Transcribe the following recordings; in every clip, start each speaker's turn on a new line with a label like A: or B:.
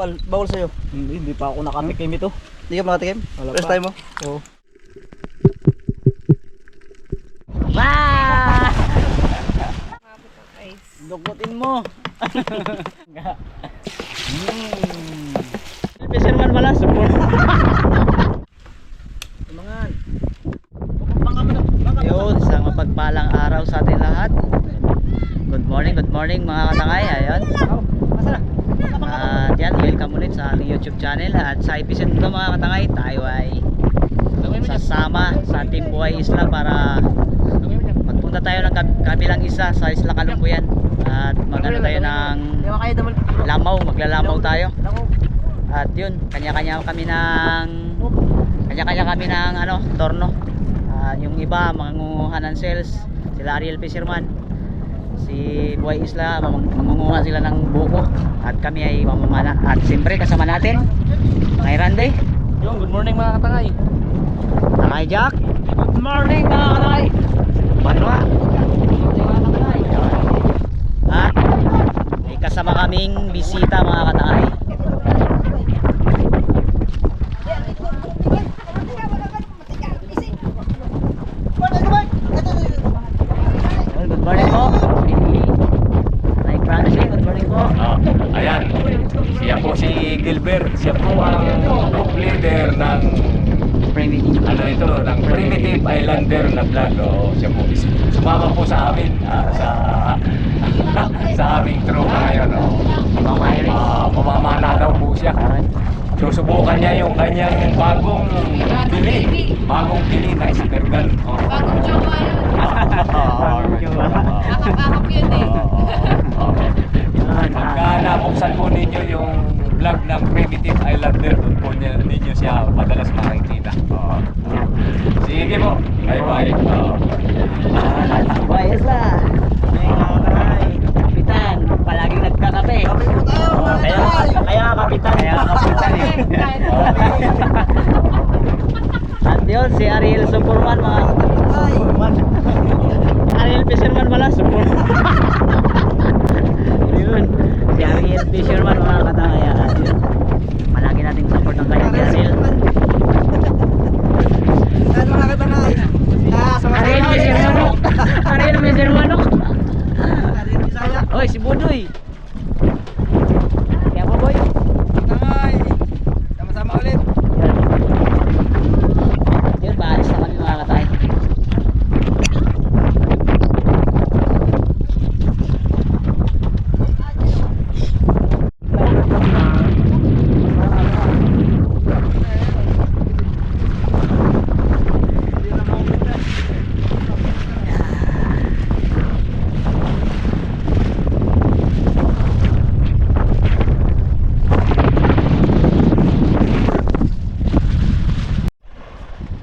A: Bawal, bawal sa'yo.
B: Hindi, hindi pa ako nakatikim ito.
A: Hindi ka makatikim?
B: Wala
A: First
B: pa.
A: time mo?
B: Oo. Dukutin mo. mm. Fisherman pala, support. Tumangan. Yun, isang mapagpalang araw sa atin lahat. Good morning, good morning mga katangay. Ayun. At yan, welcome ulit sa ating YouTube channel. At sa episode nito mga katangay, tayo ay sasama sa Team Buhay Isla para magpunta tayo ng kab- kabilang isa sa Isla Kalumbuyan. At magano tayo ng lamaw, maglalabaw tayo. At yun, kanya-kanya kami ng kanya-kanya kami ng ano, torno. Ah, yung iba mangunguha ng sales, sila Ariel Fisherman. Si Buhay Isla, mang- mangunguha sila ng buko at kami ay mamamana. At siyempre kasama natin, Ngay Randy,
A: Yung, good morning mga katangay.
B: Ngay Jack. Good morning mga katay. Banwa. At may kasama kaming bisita mga katay. Good morning po. Nay Francis, good morning po.
C: Ah, ayan. Siya po si Gilbert. Siya po ang group leader ng
B: Primitive.
C: ano ito, ng Primitive Islander na vlog. Oh, siya po sumama po sa amin ah, sa sa aming tropa ngayon. Oh. Ah, mamamana daw po siya. Susubukan niya yung kanyang bagong bili. Bagong bili na spear gun. Oh.
D: Bagong jowa yun.
B: Bagong jowa.
D: Akap-akap yun eh.
C: Pagka nabuksan po ninyo yung vlog ng Primitive Islander, doon po niya, ninyo siya madalas makikita. Sige po. Bye bye.
B: Buhay Isla. May kakatay. Kapitan, palaging nagkakape. Oo, kaya, kaya kapitan. Kaya kapitan eh. At yun, si Ariel Superman mga Superman. Ariel Fisherman pala, Superman. yun, si Ariel Fisherman mga kataya. Yun. Malagi nating support ng kanya si Ariel.
A: Ano mga katangay? Ah, sa mga
B: Ariel Fisherman. Ariel Fisherman.
A: Ariel Bisaya.
B: Oy, si Budoy. Kaya po boy.
A: Katangay. Sama-sama ulit.
B: Yan. Yun, paalis na kami mga katay.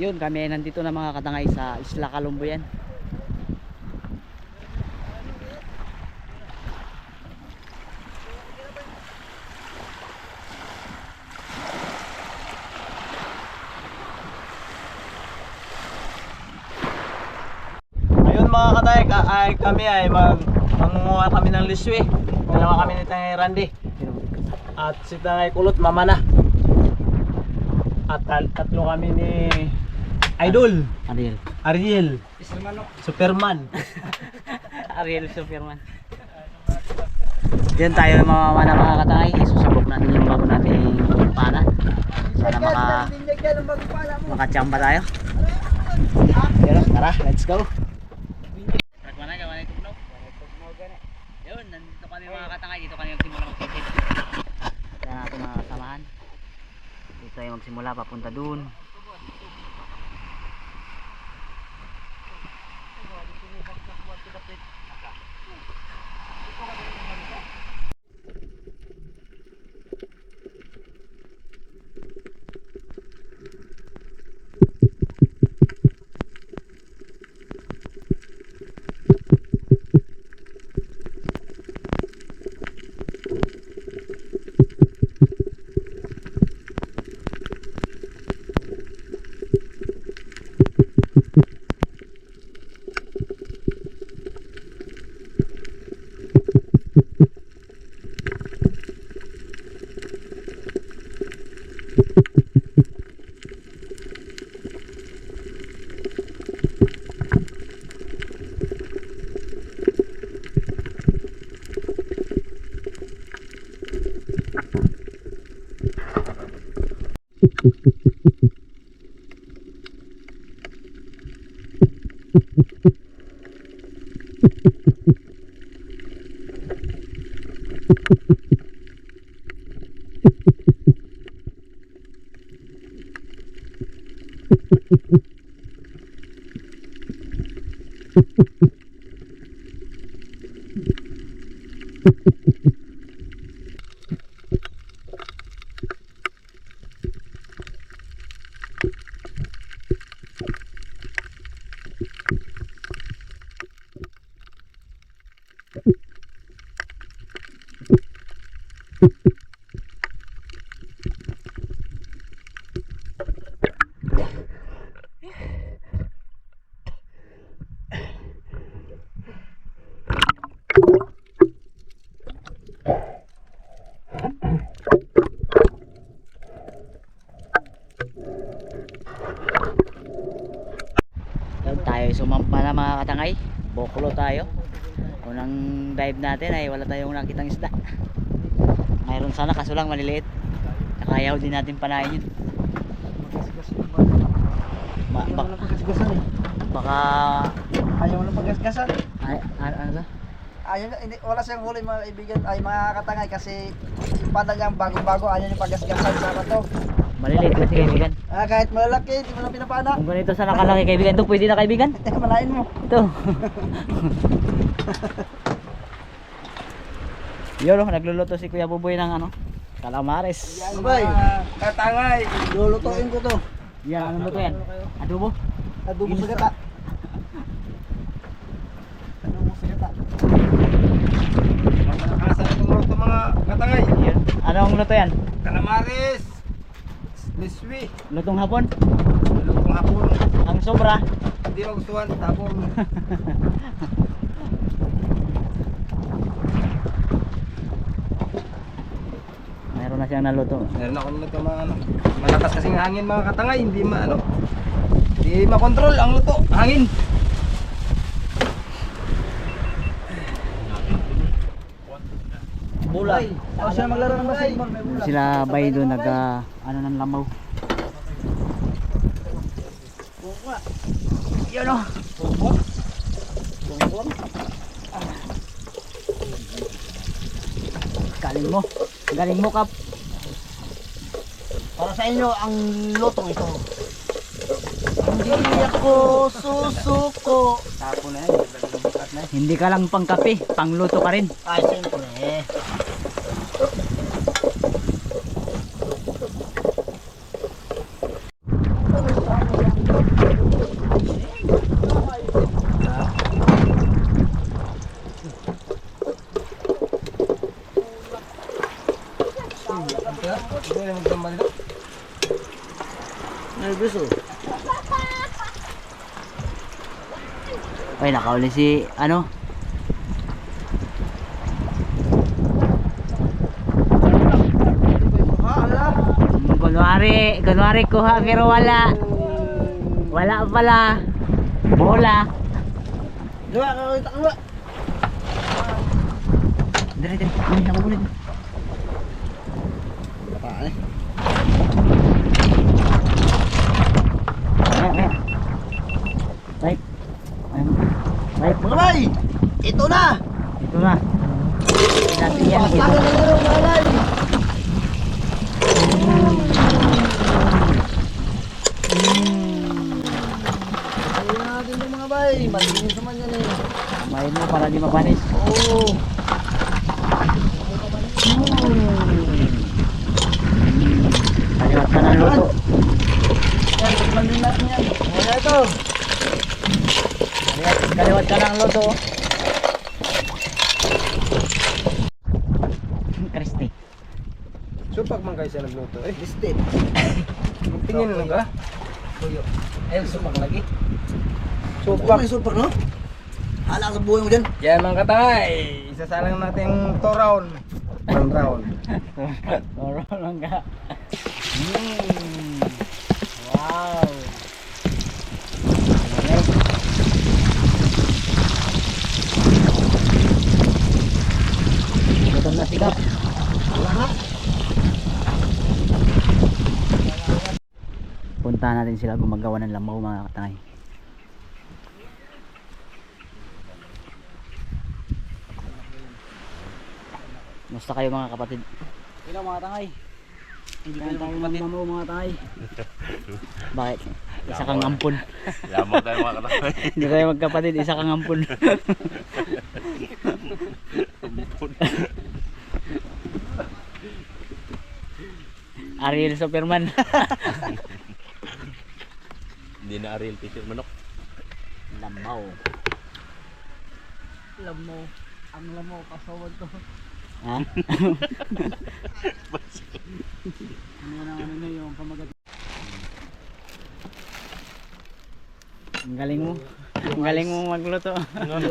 B: Yun, kami nandito na mga katangay sa Isla Kalumbuyan.
A: Ayun mga katay, ka ay, kami ay mag mangunguha kami ng liswi. Dalawa kami ni Tangay Randy. At si Tangay Kulot mamana. At tal- tatlo kami ni Idol,
B: Ariel.
A: Ariel, Superman.
B: Ariel Superman. Yan tayo mamamana mga katangay. Isusabok natin yung bago nating pana. Sana maka makachamba tayo. Pero tara, let's go. Yun, nandito kami mga katangay. Dito kami magsimula magsisid. Kaya natin mga kasamahan. Dito tayo magsimula papunta dun. Katangay. Boklo tayo. Unang dive natin ay wala tayong nakitang isda. Mayroon sana kaso lang maliliit. Nakayaw din natin panahin yun.
E: Pagasgasan eh.
B: baka
E: Ayaw mo ng pagasgasan.
B: ay, ano, ano?
E: Ayaw hindi, wala siyang huli mga kaibigan, ay mga katangay kasi yung panda niyang bago-bago, ayaw niya pagasgasan sa to.
B: Maliliit kasi kaibigan.
E: Ah, kahit malalaki, hindi mo na pinapana.
B: Kung ganito sa nakalaki kaibigan to, pwede na kaibigan.
E: Malain mo.
B: Ito. Yun, oh, nagluluto si Kuya Buboy ng ano, calamares.
E: Abay, katangay, lulutuin ko to.
B: Yan, ano ba to yan? Adobo?
E: Adobo sa gata. Adobo sa gata. Nakakasan itong luto mga katangay.
B: Yun. Anong luto yan?
E: Calamares, liswi,
B: Lutong hapon?
E: lutong hapon.
B: Ang sobra?
E: Hindi magustuhan, tapon.
B: Mayroon na siyang naluto.
E: Meron ako nito mga ano. Malakas kasing hangin mga katangay, hindi ma ano. Hindi makontrol ang luto, hangin. Bulay. Ako siya maglaro ng basketball.
B: Sila bay doon nag ah, ano ng lamaw. Yun oh. Galing mo. Galing mo kap.
E: Para sa inyo ang lutong ito. Hindi ako susuko. Tapo na yan.
B: Hindi ka lang pang kape, pangluto ka rin.
E: Ay, siyempre. Nervous oh.
B: Ay, nakauli si ano? Kunwari, kunwari kuha pero wala. Wala pala. Bola.
E: Diba, kakita ka ba?
B: Dire, dire. Uy, nakukulit.
E: Paano eh?
B: Ayan, ayan. Right. Ayan. Right.
E: Mga bay! Ito na!
B: Ito na. Ito natin yan.
E: Pasagan na nyo mga bay! Malinis naman yan eh.
B: Kumain mo para di mapanis.
E: Oo.
B: Kaliwat ka ng luto.
E: Yan, din natin yan. Wala ito.
B: Kaliwat, kaliwat ka ng luto. Kristi.
E: Supak man kayo siya nagluto eh. Listed. Tingin lang ka? Tuyo. Ayun, supak lagi. Supak. May supak no? Hala sa buhay mo dyan. Yan mga katay. Isasalang natin 2 round. 1 round.
B: Oro lang ka. Mm. Wow. Natin sila gumagawa ng lamaw mga katangay. Musta kayo mga kapatid?
E: Hello mga tangay.
B: Hindi kayo tayo ng mo mga tangay. Bakit? Isa kang ampun.
F: Lamang tayo mga katangay.
B: Hindi tayo magkapatid, isa kang ampun. Ariel Superman.
F: Na real teacher manok.
B: Lamaw.
E: Lamo. Ang lamo pasawad to.
B: Ha?
E: Ano na ano na yung pamagat.
B: Ang galing mo. Ang galing mo magluto.
E: yung,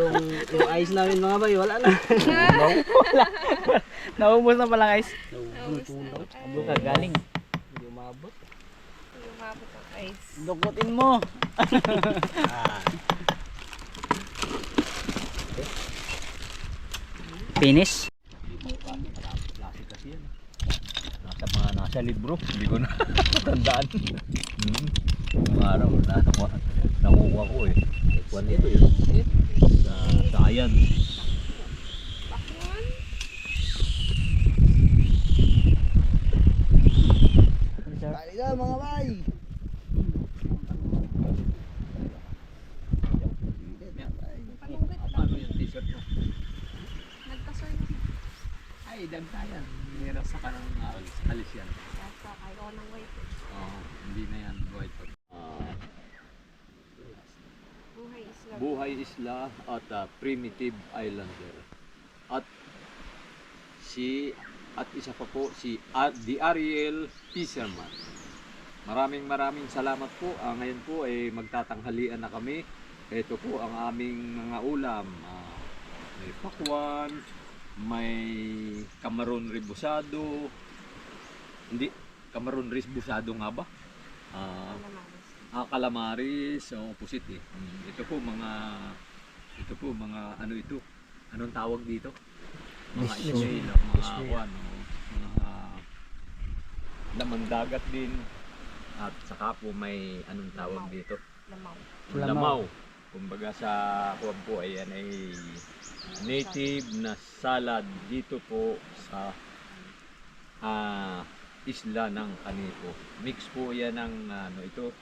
E: yung ice namin mga bay, wala na.
B: Naubos na pala guys.
E: Tulog.
B: Abo ka galing.
E: Hindi umabot.
D: Lumabot ang ice.
B: Dukutin mo. Finish.
F: Nasa mga nasa libro. Hindi ko na tandaan. Hmm. Yung araw na nakuha ko eh. Kwan ito eh. Sa science.
E: Kali na mga bay.
F: Ay, dagdayan. Meron sa kanang alis, alis yan.
D: Nasa kayo ng white.
F: Oo, hindi na yan. White. Ah,
D: Buhay isla.
F: Buhay Isla at ah, Primitive Islander. At si at isa pa po si The Ariel Fisherman. Maraming maraming salamat po. Ah, ngayon po ay magtatanghalian na kami. Ito po ang aming mga ulam. Ah, may pakwan, may kamaron rebusado. Hindi, kamaron rebusado nga ba? Ah, Ah, calamaris, o pusit eh. Mm, Ito po mga ito po mga ano ito? Anong tawag dito? Mga snail, o mga kwan, o mga din. At saka po may anong tawag dito?
D: Lamaw.
E: Lamaw.
F: Lamaw. Kumbaga sa kuwan po ay yan ay native na salad dito po sa ah isla ng Kanipo. Mix po yan ng ano ito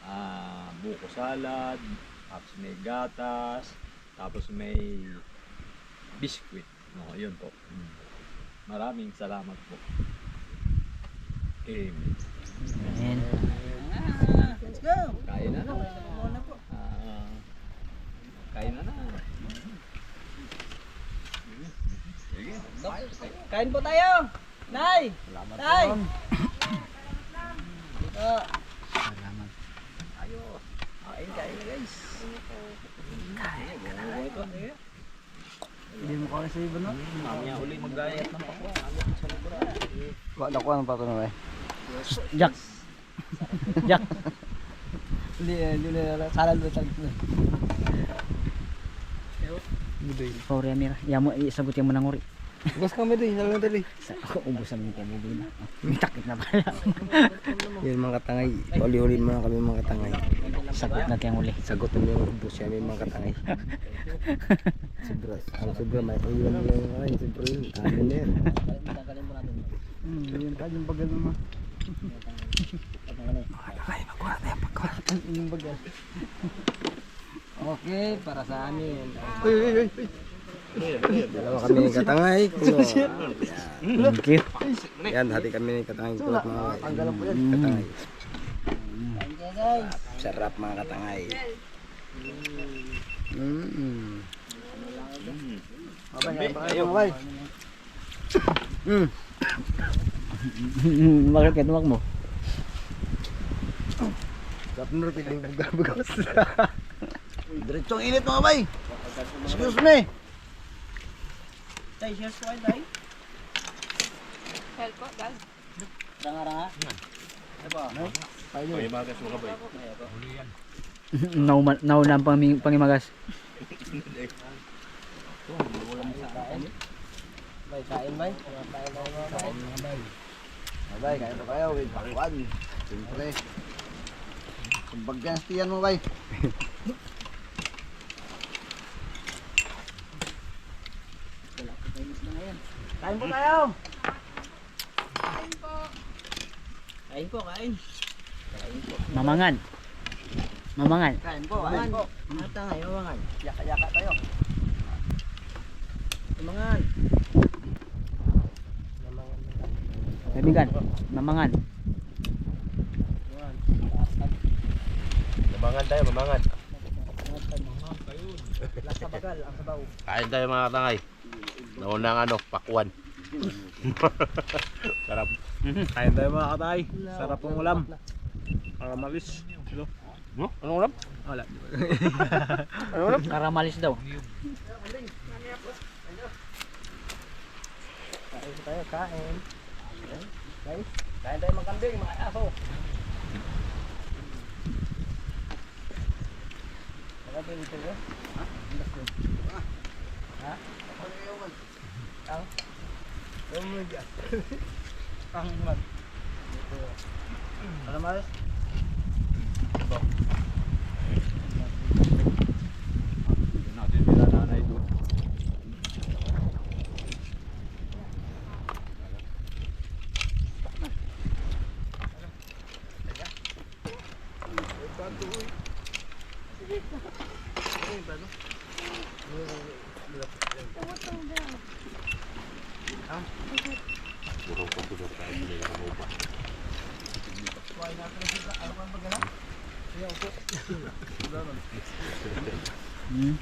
F: ah buko salad, tapos may gatas, tapos may biscuit. No, yun po. Mm. Maraming salamat po. Amen.
B: Ayan.
E: Let's go.
F: Kain na na. Ah, kain na na.
E: Kain po tayo. Nay.
F: Salamat
E: Nay.
F: po.
E: Ah,
B: Salamat.
E: ayo. Kain kain guys. Hindi mo kaya sa iba no?
F: Mamaya uli mag-diet ng pakwa.
E: Wala ko ang pato na
B: Jack. Jack.
E: Hindi, hindi na salad ba salad na.
B: Sorry Amira. Yamo isagutin mo ng uri.
E: Bus kami din, salad na dali.
B: Sa ako ubusan mo kay buboy na. May takip na pala.
E: Yan mga katangay. Uli-ulin mo na kami mga katangay.
B: Sagot natin ang uli.
E: Sagot mo yung ubus yan yung mga katangay. Sobra. Ang sobra may ulam mo yung mga sobra yun. Amin na yan. Hmm, yun ka yung bagal naman. Ay, magkuha tayo, magkuha. Yung bagal. Okay, para sa amin. Uy, uy, uy. Dalawa kami ng katangay.
B: Thank you.
E: Yan, hati kami ng katangay. Mga katangay. Sarap mga katangay. Mm. Ayo, bay. Mm.
B: Bakit ka tumak mo?
E: Sarap nuro piling bugas. Diretsong init mga bay. Excuse me. Tay, po kayo, tay.
D: Help po, guys.
E: Ranga-ranga. Diba? No?
F: Bagas mo ka ba?
B: Nauma nauna ang pang pangimagas.
E: Bay, kain bay. Kain bay mga bay. bay. Kain pa kayo. With pakwan. Siyempre. Sumbagyan stiyan mo bay. Kain po tayo.
D: Kain po.
E: Kain po, kain.
B: Mamangan. Mamangan.
E: Kain po, kain po. Mata nga, mamangan. Yaka-yaka tayo. Mamangan.
B: Kaibigan, mamangan.
G: Mamangan tayo, mamangan.
E: Lasa bagal, ang sabaw.
G: Kain tayo mga katangay. Naunang ano, pakwan. Sarap.
H: Kain tayo mga katay. Sarap ng ulam. Para malis. Hello?
G: No? Anong ulam?
H: Wala.
B: Karamalis daw.
E: Kain tayo, kain. Kain. Kain tayo mga kambing, mga aso. Nakabing ito ko. Ha? Ha? Ang? Yung mo dyan. Ang mag. Ano mas?
F: Yun natin sila nanay doon.
G: Puro ko puro tayo. Hindi ka mo
B: Hmm.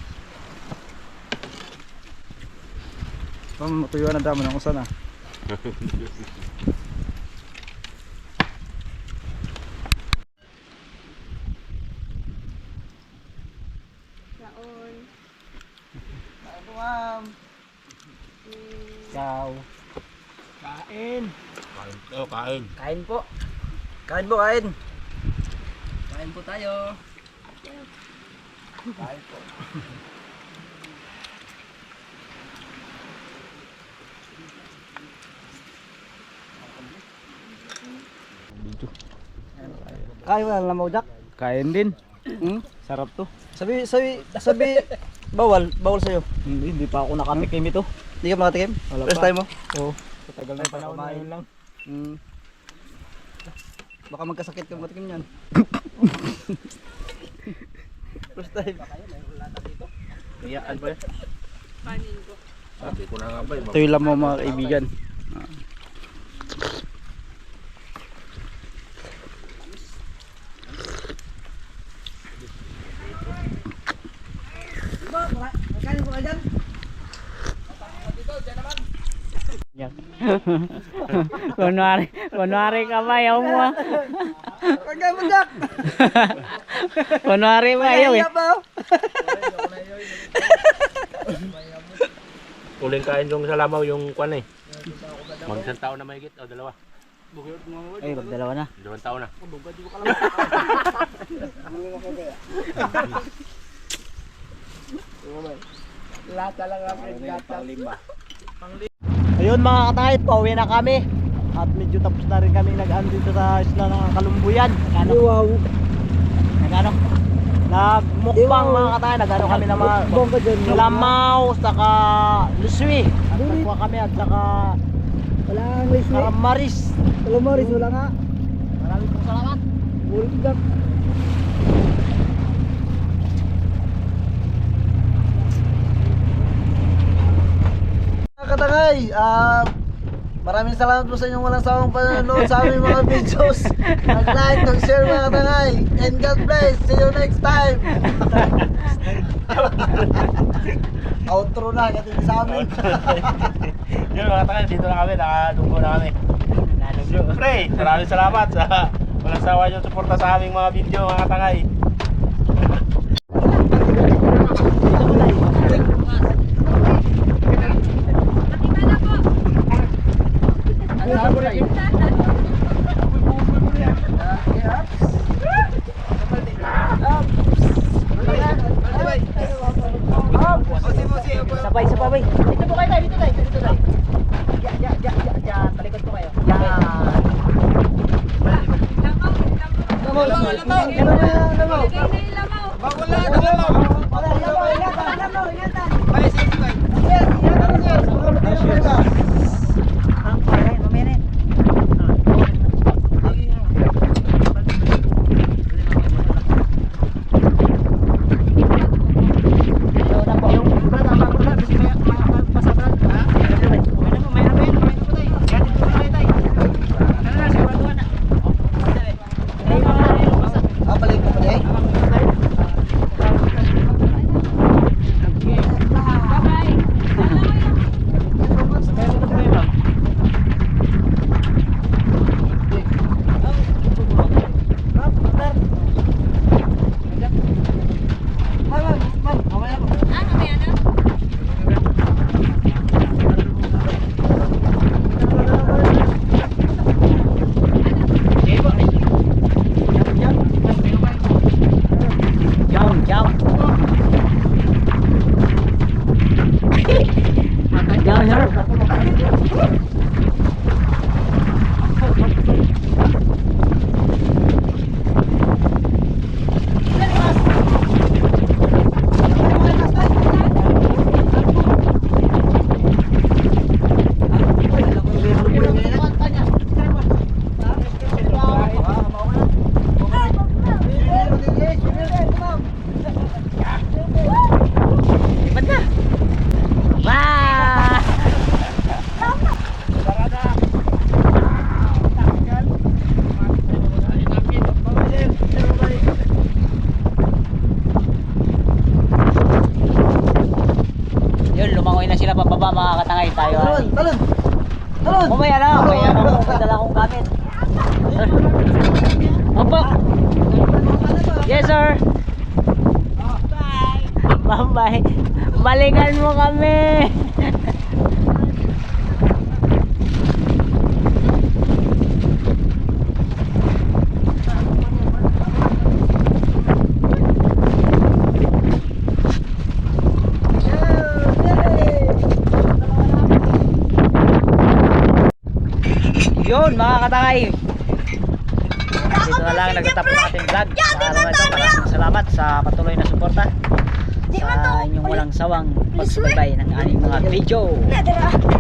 H: Ma'am, matuyuan ang damo ng usan ah.
D: Laon.
E: Kain po, ma'am. Ciao. Kain.
G: Kain tayo, kain.
E: Kain po. Kain po, kain. Kain po tayo. Kain po. Kain lang mo, Jack.
H: Kain din.
E: Hmm?
H: Sarap to.
E: Sabi, sabi, sabi, bawal, bawal sa'yo.
H: Hindi, hindi pa ako nakatikim ito.
E: Hindi ka makatikim?
H: Wala
E: First
H: pa.
E: time mo?
H: Oo. Sa tagal
E: Ay,
H: ng panahon
E: kumain.
H: ngayon lang.
E: Hmm. Baka magkasakit kung matikim yan. First time.
G: Iyaan ba yan?
D: Kanin ko.
G: Sabi ko na nga ba.
H: Ito yung lamang mga kaibigan.
B: Kunwari, kunwari ka ba, ayaw mo
E: Pagka mo, Jack!
B: kunwari mo, ayaw eh.
G: Uling kain yung sa lamaw yung kwan eh. Mag isang taon na mahigit o dalawa.
B: Ay, magdalawa na.
G: Dalawang taon na.
E: Lata lang ang lata.
B: Ayun mga katay, pauwi na kami. At medyo tapos na rin kami nag-ano dito sa isla ng Kalumbuyan. Nag-ano?
E: Wow.
B: Nag-ano? Nagmukbang mga katay. Nag-ano kami ng mga lamaw, saka luswi. At nagkuha kami at saka
E: Wala ang. Alam mo, Riz, wala nga.
B: Maraming pong salamat.
E: Mga katangay, ah, maraming salamat po sa inyong walang sawang panonood sa aming mga videos. Nag-like, nag-share mga katangay. And God bless. See you next time. Outro na, katindi sa amin.
G: Yun mga takay, dito na kami. Nakadunggo na kami. Siyempre, maraming salamat sa walang sawa yung suporta sa aming mga video mga tangay.
B: ভাই Bye-bye. Balikan mo kami. Yun, mga katangay. Dito na lang nagtatapos ang ating vlog. Sa araw na ito, maraming salamat sa patuloy na suporta. Inyong walang sawang pagsubaybay ng aming mga video. Guys,